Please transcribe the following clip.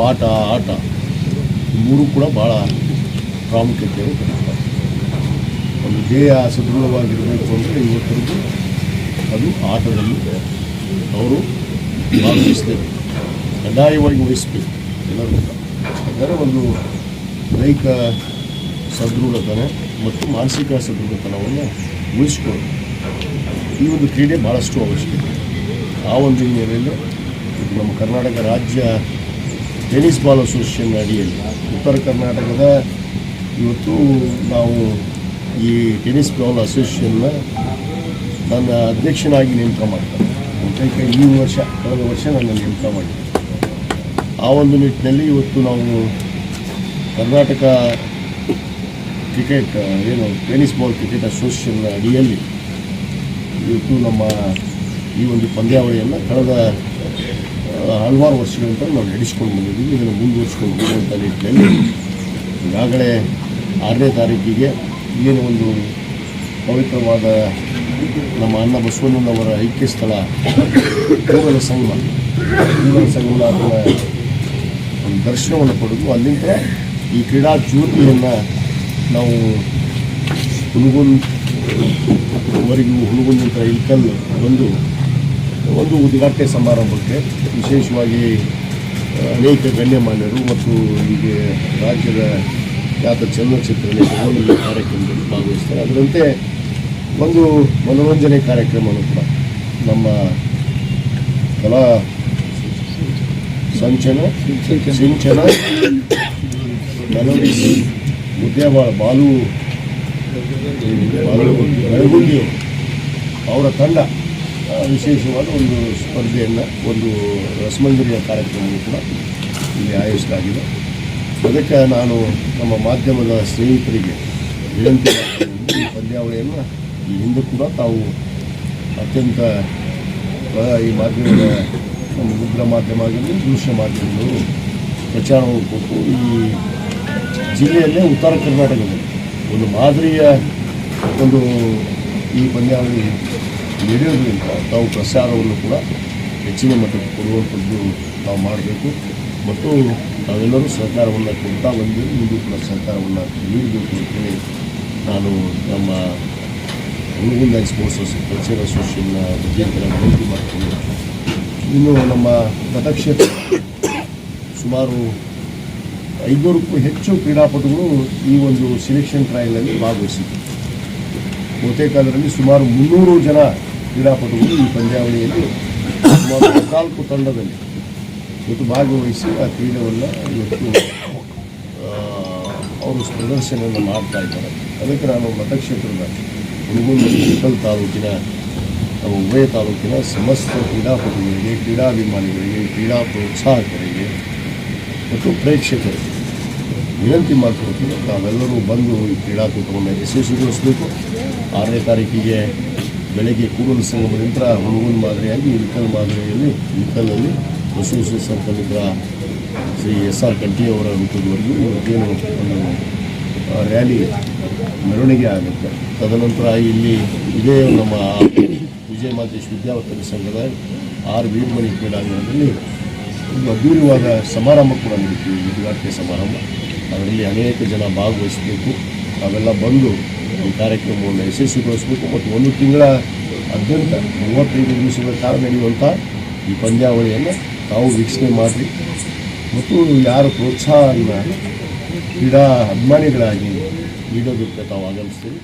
ಪಾಠ, ಆಟ, ಮೂರು ಕೂಡ ಭಾಳ ಪ್ರಾಮುಖ್ಯತೆಯನ್ನು ಕೊಡ್ತಾರೆ ಒಂದು ದೇಹ ಸದೃಢವಾಗಿರಬೇಕು ಅಂದರೆ ಇವತ್ತರೆಗೂ ಅದು ಆಟದಲ್ಲಿ ಅವರು ಭಾಗವಹಿಸಬೇಕು. ಕಡ್ಡಾಯವಾಗಿ ವಹಿಸಬೇಕು ಎಲ್ಲರೂ ಕೂಡ. ಅಂದರೆ ಒಂದು ದೈಹಿಕ ಸದೃಢತನ ಮತ್ತು ಮಾನಸಿಕ ಸದೃಢತನವನ್ನು ಉಳಿಸ್ಕೊಂಡು ಈ ಒಂದು ಕ್ರೀಡೆ ಭಾಳಷ್ಟು ಅವಶ್ಯಕತೆ. ಆ ಒಂದು ಹಿನ್ನೆಲೆಯಲ್ಲಿ ನಮ್ಮ ಕರ್ನಾಟಕ ರಾಜ್ಯ ಟೆನಿಸ್ ಬಾಲ್ ಅಸೋಸಿಯೇಷನ್ ಅಡಿಯಲ್ಲಿ. ಉತ್ತರ ಕರ್ನಾಟಕದ ಇವತ್ತು ನಾವು ಈ ಟೆನಿಸ್ ಬಾಲ್ ಅಸೋಸಿಯೇಷನ್ನ ನನ್ನ ಅಧ್ಯಕ್ಷನಾಗಿ ನೇಮಕ ಮಾಡ್ತಾರೆ. ಈ ವರ್ಷ, ಕಳೆದ ವರ್ಷ ನನ್ನ ನೇಮಕ ಮಾಡಿದ್ದೆ. ಆ ಒಂದು ನಿಟ್ಟಿನಲ್ಲಿ ಇವತ್ತು ನಾವು ಕರ್ನಾಟಕ ಕ್ರಿಕೆಟ್, ಏನು ಟೆನಿಸ್ ಬಾಲ್ ಕ್ರಿಕೆಟ್ ಅಸೋಸಿಯೇಷನ್ ಅಡಿಯಲ್ಲಿ ಇವತ್ತು ನಮ್ಮ ಈ ಒಂದು ಪಂದ್ಯಾವಳಿಯನ್ನು ಕಳೆದ ಹಲವಾರು ವರ್ಷಗಳಿಂದ ನಾವು ನಡೆಸ್ಕೊಂಡು ಬಂದಿದ್ದೀವಿ. ಇದನ್ನು ಮುಂದುವರಿಸ್ಕೊಂಡು ಹೋಗುವಂಥ ನಿಟ್ಟಿನಲ್ಲಿ ಈಗಾಗಲೇ ಆರನೇ ತಾರೀಕಿಗೆ ಏನು ಒಂದು ಪವಿತ್ರವಾದ ನಮ್ಮ ಅಣ್ಣ ಬಸವಣ್ಣನವರ ಐಕ್ಯ ಸ್ಥಳ ಕೂಗಲ ಸಂಗಮ ಕೂಗಲ ಅದರ ಒಂದು ದರ್ಶನವನ್ನು ಪಡೆದು ಅಲ್ಲಿಂದ ಈ ಕ್ರೀಡಾ ಜ್ಯೋತಿಯನ್ನು ನಾವು ಹುಡುಗನ್ ವರೆಗೂ ಹುಡುಗನಿಂದ ಇಲ್ಕಲ್ ಬಂದು ಒಂದು ಉದ್ಘಾಟನೆ ಸಮಾರಂಭಕ್ಕೆ ವಿಶೇಷವಾಗಿ ಅನೇಕ ಗಣ್ಯಮಾನ್ಯರು ಮತ್ತು ಹೀಗೆ ರಾಜ್ಯದ ಖ್ಯಾತ ಚಲನಚಿತ್ರ ನಿರ್ಮಾಣ ಕಾರ್ಯಕ್ರಮದಲ್ಲಿ ಭಾಗವಹಿಸ್ತಾರೆ ಅದರಂತೆ ಒಂದು ಮನೋರಂಜನೆ ಕಾರ್ಯಕ್ರಮವನ್ನು ಕೂಡ ನಮ್ಮ ಕಲಾ ಸಂಚನ ಸಿಂಚನ ಮೆಲೋಡಿ ಮುದ್ದೇಬಾಳ ಬಾಲು ಬಾಲು ಬೆಳಗುಂದಿಯವರು ಅವರ ತಂಡ ವಿಶೇಷವಾದ ಒಂದು ಸ್ಪರ್ಧೆಯನ್ನು, ಒಂದು ರಸಮಂಜರಿಯ ಕಾರ್ಯಕ್ರಮವನ್ನು ಕೂಡ ಇಲ್ಲಿ ಆಯೋಜಿಸಲಾಗಿದೆ ಅದಕ್ಕೆ ನಾನು ನಮ್ಮ ಮಾಧ್ಯಮದ ಸ್ನೇಹಿತರಿಗೆ ವಿನಂತಿ. ಈ ಪಂದ್ಯಾವಳಿಯನ್ನು ಈ ಹಿಂದೆ ಕೂಡ ತಾವು ಅತ್ಯಂತ ಈ ಮಾಧ್ಯಮದ ನಮ್ಮ ಮುದ್ರ ಮಾಧ್ಯಮ ಆಗಿರಲಿ, ದೃಶ್ಯ ಮಾಧ್ಯಮಗಳು ಪ್ರಚಾರವನ್ನು ಕೊಟ್ಟು ಈ ಜಿಲ್ಲೆಯಲ್ಲೇ ಉತ್ತರ ಕರ್ನಾಟಕದಲ್ಲಿ ಒಂದು ಮಾದರಿಯ ಒಂದು ಈ ಪಂದ್ಯಾವಳಿ ನಡೆಯೋದ್ರಿಂದ ತಾವು ಪ್ರಸಾರವನ್ನು ಕೂಡ ಹೆಚ್ಚಿನ ಮಟ್ಟಕ್ಕೆ ಕೊಡುವಂಥದ್ದು ನಾವು ಮಾಡಬೇಕು. ಮತ್ತು ನಾವೆಲ್ಲರೂ ಸಹಕಾರವನ್ನು ಕೊಡ್ತಾ ಬಂದು ಮುಂದೆ ಕೂಡ ಸಹಕಾರವನ್ನು ನೀಡಬೇಕು ಅಂತೇಳಿ ನಾನು ನಮ್ಮ ಹುಡುಗಿಂದ ಸ್ಪೋರ್ಟ್ಸ್ ಕಲ್ಚರ್ ಅಸೋಸಿಯೇಷನ್ನ ಮುಖಾಂತರ ವಿನಂತಿ ಮಾಡ್ತೀನಿ. ಇನ್ನು ನಮ್ಮ ಗತಕ್ಷೇತ್ರ ಸುಮಾರು ಐನೂರಕ್ಕೂ ಹೆಚ್ಚು ಕ್ರೀಡಾಪಟುಗಳು ಈ ಒಂದು ಸಿಲೆಕ್ಷನ್ ಟ್ರಯಲ್ನಲ್ಲಿ ಭಾಗವಹಿಸಿದ್ದರು. ಬಹುತೇಕ ಅದರಲ್ಲಿ ಸುಮಾರು ಮುನ್ನೂರು ಜನ ಕ್ರೀಡಾಪಟುಗಳು ಈ ಪಂದ್ಯಾವಳಿಯಲ್ಲಿ ನಾಲ್ಕು ತಂಡದಲ್ಲಿ ಇವತ್ತು ಭಾಗವಹಿಸಿ ಆ ಕ್ರೀಡೆಯನ್ನು ಇವತ್ತು ಅವರು ಪ್ರದರ್ಶನವನ್ನು ಮಾಡ್ತಾ ಇದ್ದಾರೆ. ಅದಕ್ಕೆ ನಾನು ಮತಕ್ಷೇತ್ರದ ವಿಠಲ್ ತಾಲೂಕಿನ ಉಭಯ ತಾಲೂಕಿನ ಸಮಸ್ತ ಕ್ರೀಡಾಪಟುಗಳಿಗೆ, ಕ್ರೀಡಾಭಿಮಾನಿಗಳಿಗೆ, ಕ್ರೀಡಾ ಪ್ರೋತ್ಸಾಹಕರಿಗೆ ಮತ್ತು ಪ್ರೇಕ್ಷಕರಿಗೆ ವಿನಂತಿ ಮಾಡ್ಕೊಳ್ತೀನಿ. ತಾವೆಲ್ಲರೂ ಬಂದು ಈ ಕ್ರೀಡಾಕೂಟವನ್ನು ಯಶಸ್ವಿಗೊಳಿಸಬೇಕು. ಆರನೇ ತಾರೀಕಿಗೆ ಬೆಳಗ್ಗೆ ಕೂಡಲ ಸಂಗಮದಿಂದ ಹುಡುಗನ ಮಾದರಿಯಾಗಿ ಇಳಕಲ್ ಮಾದರಿಯಲ್ಲಿ, ಇಳಕಲ್ನಲ್ಲಿ ಬಸವೇಶ್ವರ ಸರ್ಕಲ್ನಿಂದ ಶ್ರೀ ಎಸ್ ಆರ್ ಕಂಠಿಯವರ ರೂಪದವರೆಗೂ ಇವತ್ತೇನು ಒಂದು ರ್ಯಾಲಿ ಮೆರವಣಿಗೆ ಆಗುತ್ತೆ. ತದನಂತರ ಇಲ್ಲಿ ಇದೇ ನಮ್ಮ ವಿಜಯ ಮಾತೇಶ್ ವಿದ್ಯಾವರ್ತಕ ಸಂಘದ ಆರ್ ವೀರಮಣಿ ಕ್ರೀಡಾಂಗಣದಲ್ಲಿ ಒಂದು ಅದ್ಭುತವಾದ ಸಮಾರಂಭ ಕೂಡ ನಡೀತೀವಿ ಉದ್ಘಾಟನೆ ಸಮಾರಂಭ. ಅದರಲ್ಲಿ ಅನೇಕ ಜನ ಭಾಗವಹಿಸಬೇಕು. ಅವೆಲ್ಲ ಬಂದು ಕಾರ್ಯಕ್ರಮವನ್ನು ಯಶಸ್ವಿಗೊಳಿಸಬೇಕು ಮತ್ತು ಒಂದು ತಿಂಗಳ ಅತ್ಯಂತ ಮೂವತ್ತೈದು ದಿವಸಗಳ ಕಾಲ ನಡೆಯುವಂಥ ಈ ಪಂದ್ಯಾವಳಿಯನ್ನು ತಾವು ವೀಕ್ಷಣೆ ಮಾಡಿರಿ. ಮತ್ತು ಯಾರು ಪ್ರೋತ್ಸಾಹ ಕ್ರೀಡಾ ಅಭಿಮಾನಿಗಳಾಗಿ ನೀಡೋದಕ್ಕೆ ತಾವು ಆಗಮಿಸ್ತೀರಿ.